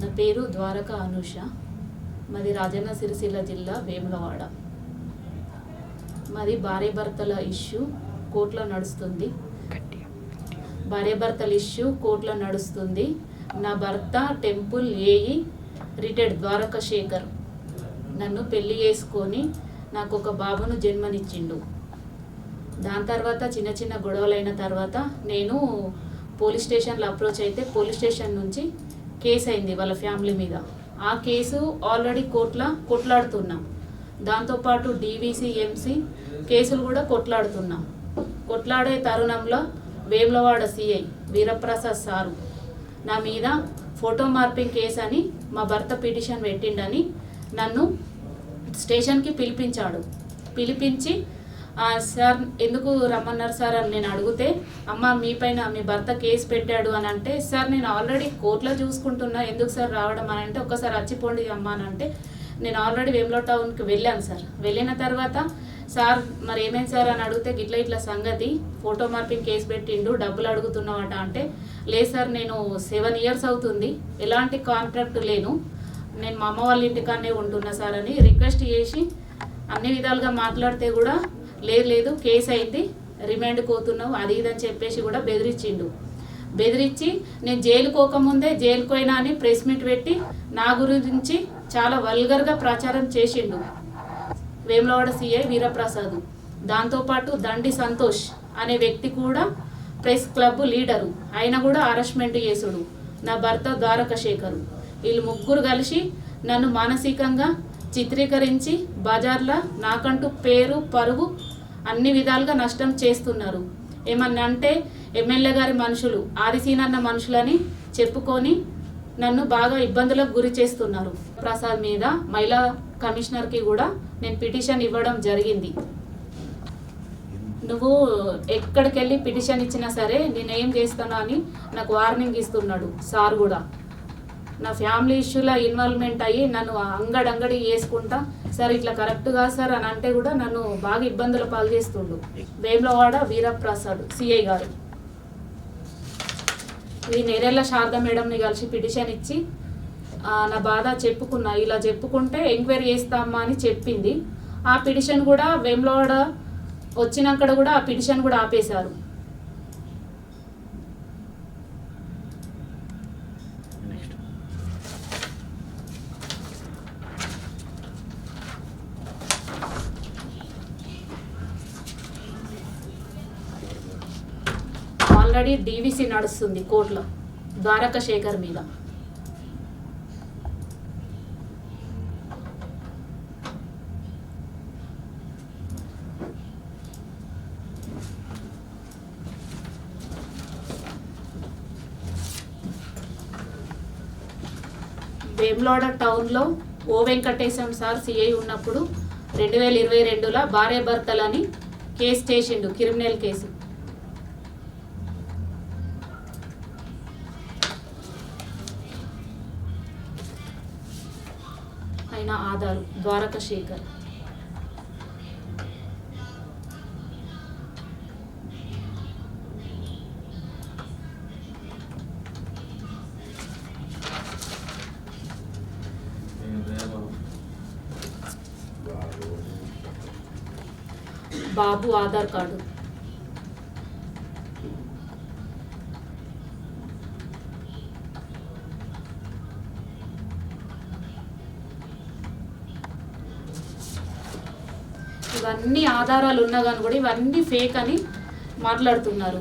నా పేరు ద్వారక అనూష. మాది రాజన్న సిరిసిల్ల జిల్లా వేములవాడ. మాది భార్య భర్తల ఇష్యూ కోర్టులో నడుస్తుంది. భార్య భర్తల ఇష్యూ కోర్టులో నడుస్తుంది. నా భర్త temple AE retired Dwaraka Sekhar నన్ను పెళ్ళి చేసుకొని నాకు ఒక బాబును జన్మనిచ్చిండు. దాని తర్వాత చిన్న చిన్న గొడవలైన తర్వాత నేను పోలీస్ స్టేషన్లో అప్రోచ్ అయితే పోలీస్ స్టేషన్ నుంచి కేసు అయింది వాళ్ళ ఫ్యామిలీ మీద. ఆ కేసు ఆల్రెడీ కోర్టులో కొట్లాడుతున్నాం. దాంతోపాటు డీవీసీ ఎంసీ కేసులు కూడా కొట్లాడుతున్నాం. కొట్లాడే తరుణంలో వేములవాడ సిఐ వీరప్రసాద్ సారు నా మీద ఫోటో మార్పింగ్ కేసు అని మా భర్త పిటిషన్ పెట్టిండని నన్ను స్టేషన్కి పిలిపించాడు. పిలిపించి సార్ ఎందుకు రమ్మన్నారు సార్ అని నేను అడిగితే అమ్మ మీ పైన మీ భర్త కేసు పెట్టాడు అని అంటే సార్ నేను ఆల్రెడీ కోర్టులో చూసుకుంటున్నా ఎందుకు సార్ రావడం అని అంటే ఒక్కసారి వచ్చిపోండి అమ్మ అని అంటే నేను ఆల్రెడీ వేములో టౌన్కి వెళ్ళాను సార్. వెళ్ళిన తర్వాత సార్ మరి ఏమైంది సార్ అని అడిగితే గిట్ల ఇట్లా సంగతి ఫోటో మార్పింగ్ కేసు పెట్టిండు డబ్బులు అడుగుతున్నావట అంటే లేదు సార్ నేను సెవెన్ ఇయర్స్ అవుతుంది ఎలాంటి కాంట్రాక్ట్ లేను నేను మా అమ్మ వాళ్ళ ఇంటికానే ఉంటున్నా సార్ అని రిక్వెస్ట్ చేసి అన్ని విధాలుగా మాట్లాడితే కూడా లేదు లేదు కేసు అయింది రిమాండ్ కోతున్నావు అది ఇది అని చెప్పేసి కూడా బెదిరించిండు. బెదిరించి నేను జైలు పోకముందే జైలుకు పోయినా అని ప్రెస్ మీట్ పెట్టి నా గురించి చాలా వల్గర్గా ప్రచారం చేసిండు వేములవాడ సిఐ వీరప్రసాద్. దాంతోపాటు దండి సంతోష్ అనే వ్యక్తి కూడా ప్రెస్ క్లబ్ లీడరు. ఆయన కూడా అరెస్ట్మెంట్ చేసుడు. నా భర్త ద్వారక శేఖరు వీళ్ళు ముగ్గురు కలిసి నన్ను మానసికంగా చిత్రీకరించి బజార్ల నాకంటూ పేరు పరువు అన్ని విధాలుగా నష్టం చేస్తున్నారు. ఏమన్నా అంటే ఎమ్మెల్యే గారి మనుషులు ఆదిసీనన్న మనుషులని చెప్పుకొని నన్ను బాగా ఇబ్బందులకు గురి చేస్తున్నారు. ప్రసాద్ మీద మహిళా కమిషనర్కి కూడా నేను పిటిషన్ ఇవ్వడం జరిగింది. నువ్వు ఎక్కడికి వెళ్ళి పిటిషన్ ఇచ్చినా సరే నేనేం చేస్తాను అని నాకు వార్నింగ్ ఇస్తున్నాడు సార్ కూడా. నా ఫ్యామిలీ ఇష్యూలో ఇన్వాల్వ్మెంట్ అయ్యి నన్ను అంగడంగడి వేసుకుంటా సార్ ఇట్లా కరెక్ట్గా సార్ అని అంటే కూడా నన్ను బాగా ఇబ్బందుల పాలు చేస్తుండు. వేములవాడ వీరప్రసాద్ సిఐ గారు. ఈ నేరెళ్ళ శారద మేడంని కలిసి పిటిషన్ ఇచ్చి నా బాధ చెప్పుకున్నా. ఇలా చెప్పుకుంటే ఎంక్వైరీ చేస్తామా అని చెప్పింది. ఆ పిటిషన్ కూడా వేములవాడ వచ్చినాక కూడా ఆ పిటిషన్ కూడా ఆపేశారు. ఆల్రెడీ డీవీసీ నడుస్తుంది కోర్టులో ద్వారక శేఖర్ మీద. వేమ్లోడ టౌన్లో ఓ వెంకటేశం సార్ సిఐ ఉన్నప్పుడు రెండు వేల ఇరవై రెండులో భార్య భర్తలని కేసు చేసిండు క్రిమినల్ కేసు. ఆయన ఆధారు ద్వారక శేఖర్ బాబు ఆధార్ కార్డు. ఇవన్నీ ఆధారాలు ఉన్నా కానీ కూడా ఇవన్నీ ఫేక్ అని మాట్లాడుతున్నారు.